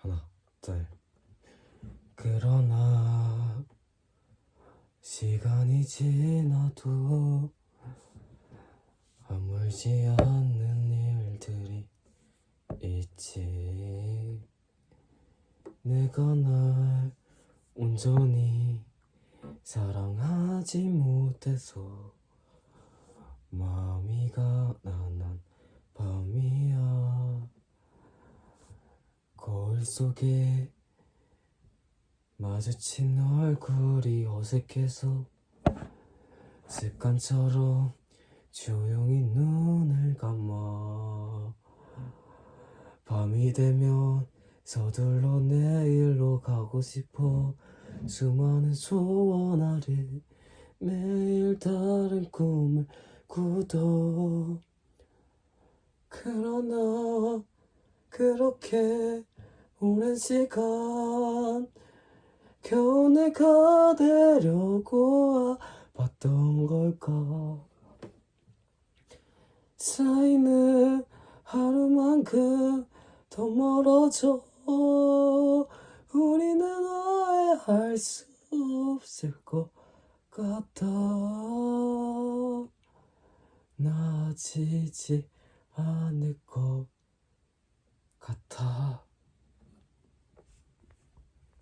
하나, 둘. 그러나 시간이 지나도 아물지 않는 일들이 있지. 내가 날 온전히 사랑하지 못해서 마음이 가 속에 마주친 얼굴이 어색해서 습관처럼 조용히 눈을 감아 밤이 되면 서둘러 내일로 가고 싶어 수많은 소원 아래 매일 다른 꿈을 꾸도 그러나 그렇게 오랜 시간 겨우 내가 되려고 봤던 걸까? 쌓이는 하루만큼 더 멀어져 우리는 아예 알 수 없을 것 같아. 나아지지 않을 것 같아